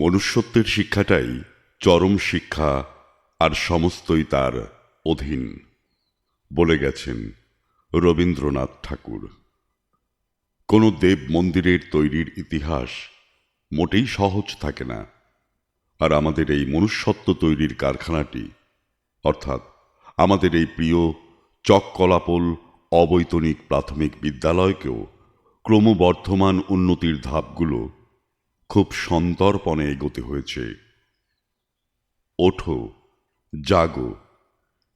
মনুষ্যত্বের শিক্ষাটাই চরম শিক্ষা আর সমস্তই তার অধীন। বলে গেছেন রবীন্দ্রনাথ ঠাকুর। কোনো দেব মন্দিরের তৈরির ইতিহাস মোটেই সহজ থাকে না। আর আমাদের এই মনুষ্যত্ব তৈরির কারখানাটি, অর্থাৎ আমাদের এই প্রিয় চককলাপল অবৈতনিক প্রাথমিক বিদ্যালয়কেও ক্রমবর্ধমান উন্নতির ধাপগুলো খুব সন্তর্পণে এগোতে হয়েছে। ওঠো, জাগো,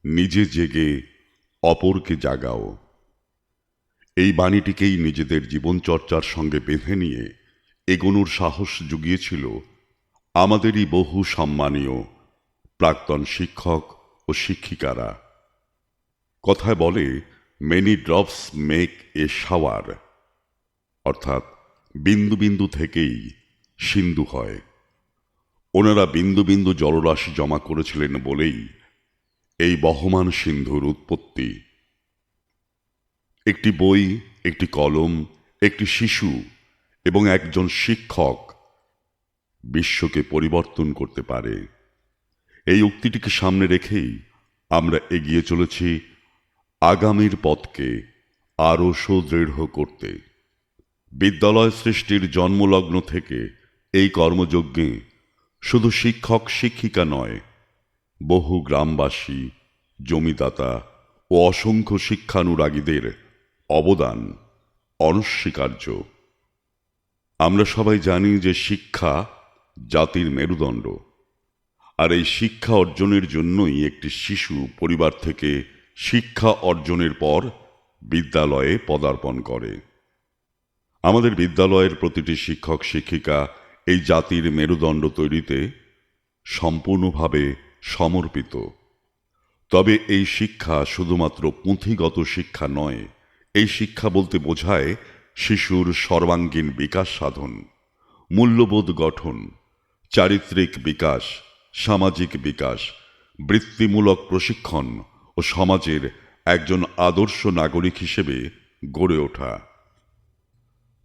নিজে জেগে অপরকে জাগাও। এই বাণীটিকেই নিজেদের জীবনচর্চার সঙ্গে বেঁধে নিয়ে এগোনোর সাহস জুগিয়েছিল আমাদেরই বহু সম্মানীয় প্রাক্তন শিক্ষক ও শিক্ষিকারা। কথায় বলে many drops make a shower অর্থাৎ বিন্দু বিন্দু থেকেই সিন্ধু হয়। ওনারা বিন্দু বিন্দু জলরাশি জমা করেছিলেন বলেই এই বহমান সিন্ধুর উৎপত্তি। একটি বই, একটি কলম, একটি শিশু এবং একজন শিক্ষক বিশ্বকে পরিবর্তন করতে পারে। এই উক্তিটিকে সামনে রেখেই আমরা এগিয়ে চলেছি আগামীর পথকে আরও সুদৃঢ় করতে। বিদ্যালয় সৃষ্টির জন্মলগ্ন থেকে এই কর্মযজ্ঞে শুধু শিক্ষক শিক্ষিকা নয়, বহু গ্রামবাসী, জমিদাতা ও অসংখ্য শিক্ষানুরাগীদের অবদান অনস্বীকার্য। আমরা সবাই জানি যে শিক্ষা জাতির মেরুদণ্ড, আর এই শিক্ষা অর্জনের জন্যই একটি শিশু পরিবার থেকে শিক্ষা অর্জনের পর বিদ্যালয়ে পদার্পণ করে। আমাদের বিদ্যালয়ের প্রতিটি শিক্ষক শিক্ষিকা এই জাতির মেরুদণ্ড তৈরিতে সম্পূর্ণভাবে সমর্পিত। তবে এই শিক্ষা শুধুমাত্র পুঁথিগত শিক্ষা নয়, এই শিক্ষা বলতে বোঝায় শিশুর সর্বাঙ্গীন বিকাশ সাধন, মূল্যবোধ গঠন, চারিত্রিক বিকাশ, সামাজিক বিকাশ, বৃত্তিমূলক প্রশিক্ষণ ও সমাজের একজন আদর্শ নাগরিক হিসেবে গড়ে ওঠা।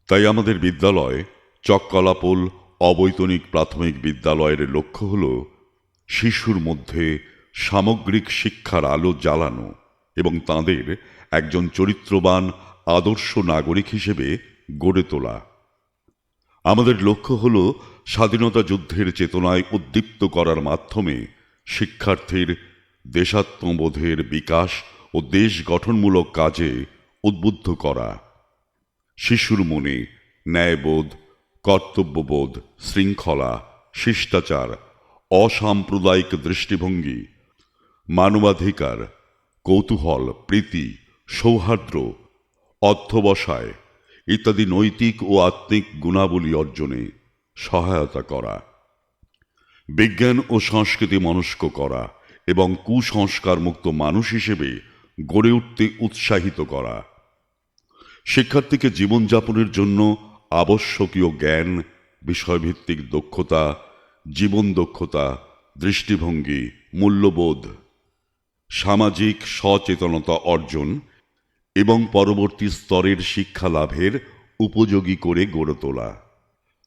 তাই আমাদের বিদ্যালয় চককলাপল অবৈতনিক প্রাথমিক বিদ্যালয়ের লক্ষ্য হল শিশুর মধ্যে সামগ্রিক শিক্ষার আলো জ্বালানো এবং তাঁদের একজন চরিত্রবান, আদর্শ নাগরিক হিসেবে গড়ে তোলা। আমাদের লক্ষ্য হল স্বাধীনতা যুদ্ধের চেতনায় উদ্দীপ্ত করার মাধ্যমে শিক্ষার্থীর দেশাত্মবোধের বিকাশ ও দেশ গঠনমূলক কাজে উদ্বুদ্ধ করা। শিশুর মনে ন্যায়বোধ কর্তব্যবোধ, শৃঙ্খলা, শিষ্টাচার, অসাম্প্রদায়িক দৃষ্টিভঙ্গি, মানবাধিকার, কৌতূহল, প্রীতি সৌহার্দ্য অধ্যবসায় ইত্যাদি নৈতিক ও আত্মিক গুণাবলী অর্জনে সহায়তা করা, বিজ্ঞান ও সংস্কৃতি মনস্ক করা এবং কুসংস্কার মুক্ত মানুষ হিসেবে গড়ে উঠতে উৎসাহিত করা। শিক্ষার্থীকে জীবনযাপনের জন্য আবশ্যকীয় জ্ঞান, বিষয়ভিত্তিক দক্ষতা, জীবন দক্ষতা, দৃষ্টিভঙ্গি, মূল্যবোধ, সামাজিক সচেতনতা অর্জন এবং পরবর্তী স্তরের শিক্ষা লাভের উপযোগী করে গড়ে তোলা।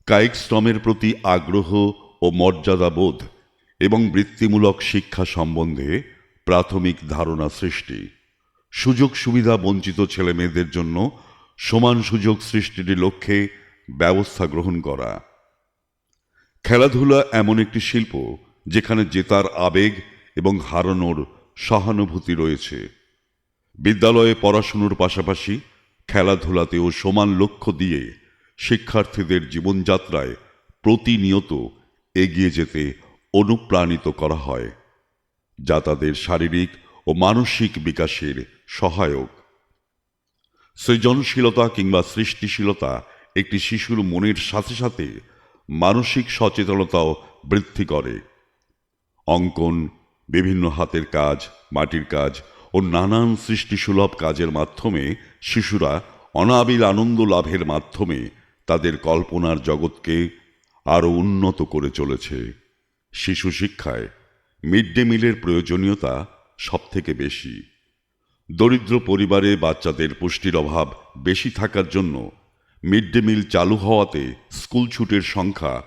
কায়িক শ্রমের প্রতি আগ্রহ ও মর্যাদাবোধ এবং বৃত্তিমূলক শিক্ষা সম্বন্ধে প্রাথমিক ধারণা সৃষ্টি। সুযোগ সুবিধা বঞ্চিত ছেলেমেয়েদের জন্য সমান সুযোগ সৃষ্টির লক্ষ্যে ব্যবস্থা গ্রহণ করা। খেলাধুলা এমন একটি শিল্প যেখানে জেতার আবেগ এবং হারানোর সহানুভূতি রয়েছে। বিদ্যালয়ে পড়াশুনোর পাশাপাশি খেলাধুলাতেও সমান লক্ষ্য দিয়ে শিক্ষার্থীদের জীবনযাত্রায় প্রতিনিয়ত এগিয়ে যেতে অনুপ্রাণিত করা হয়, যা তাদের শারীরিক ও মানসিক বিকাশের সহায়ক। সৃজনশীলতা কিংবা সৃষ্টিশীলতা একটি শিশুর মনের সাথে সাথে মানসিক সচেতনতাও বৃদ্ধি করে। অঙ্কন, বিভিন্ন হাতের কাজ, মাটির কাজ ও নানান সৃষ্টিসুলভ কাজের মাধ্যমে শিশুরা অনাবিল আনন্দ লাভের মাধ্যমে তাদের কল্পনার জগৎকে আরও উন্নত করে চলেছে। শিশু শিক্ষায় মিড ডে মিলের প্রয়োজনীয়তা সবথেকে বেশি। দরিদ্র পরিবারে বাচ্চাদের পুষ্টির অভাব বেশি থাকার জন্য মিড ডে মিল চালু হওয়াতে স্কুল ছুটের সংখ্যা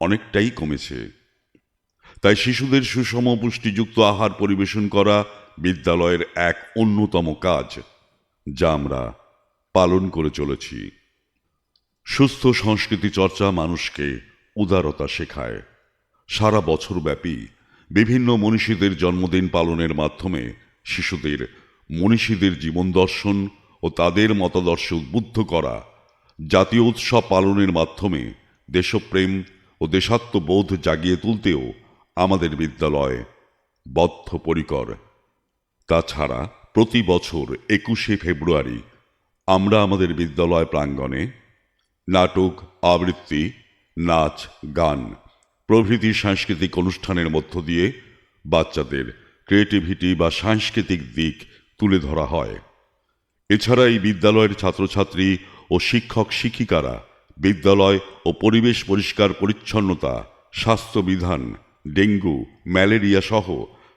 অনেকটাই কমেছে। তাই শিশুদের সুষম পুষ্টিযুক্ত আহার পরিবেশন করা বিদ্যালয়ের এক অন্যতম কাজ, যা আমরা পালন করে চলেছি। সুস্থ সংস্কৃতি চর্চা মানুষকে উদারতা শেখায়। সারা বছর ব্যাপী বিভিন্ন মনীষীদের জন্মদিন পালনের মাধ্যমে শিশুদের মনীষীদের জীবন দর্শন ও তাদের মতাদর্শে উদ্বুদ্ধ করা জাতীয় উৎসব পালনের মাধ্যমে দেশপ্রেম ও দেশাত্মবোধ জাগিয়ে তুলতেও আমাদের বিদ্যালয় বদ্ধপরিকর। তাছাড়া প্রতি বছর একুশে ফেব্রুয়ারি আমরা আমাদের বিদ্যালয় প্রাঙ্গণে নাটক, আবৃত্তি, নাচ, গান, প্রভৃতি সাংস্কৃতিক অনুষ্ঠানের মধ্য দিয়ে বাচ্চাদের ক্রিয়েটিভিটি বা সাংস্কৃতিক দিক তুলে ধরা হয়। এছাড়া এই বিদ্যালয়ের ছাত্রছাত্রী ও শিক্ষক শিক্ষিকারা বিদ্যালয় ও পরিবেশ পরিষ্কার পরিচ্ছন্নতা স্বাস্থ্যবিধান ডেঙ্গু, ম্যালেরিয়া সহ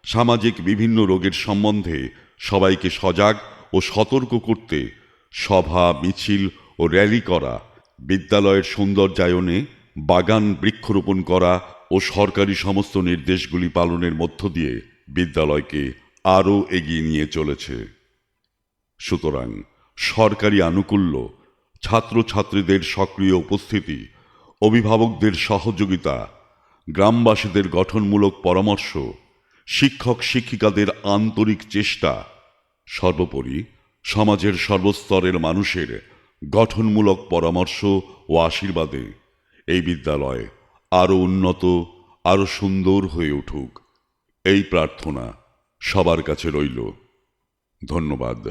সামাজিক বিভিন্ন রোগের সম্বন্ধে সবাইকে সজাগ ও সতর্ক করতে সভা, মিছিল ও র্যালি করা, বিদ্যালয়ের সৌন্দর্যায়নে বাগান বৃক্ষরোপণ করা ও সরকারি সমস্ত নির্দেশগুলি পালনের মধ্য দিয়ে বিদ্যালয়কে আরও এগিয়ে নিয়ে চলেছে। সুতরাং সরকারি আনুকূল্য, ছাত্রছাত্রীদের সক্রিয় উপস্থিতি, অভিভাবকদের সহযোগিতা, গ্রামবাসীদের গঠনমূলক পরামর্শ, শিক্ষক শিক্ষিকাদের আন্তরিক চেষ্টা, সর্বোপরি সমাজের সর্বস্তরের মানুষের গঠনমূলক পরামর্শ ও আশীর্বাদে এই বিদ্যালয় আরও উন্নত, আরও সুন্দর হয়ে উঠুক। এই প্রার্থনা সবার কাছে রইল। ধন্যবাদ।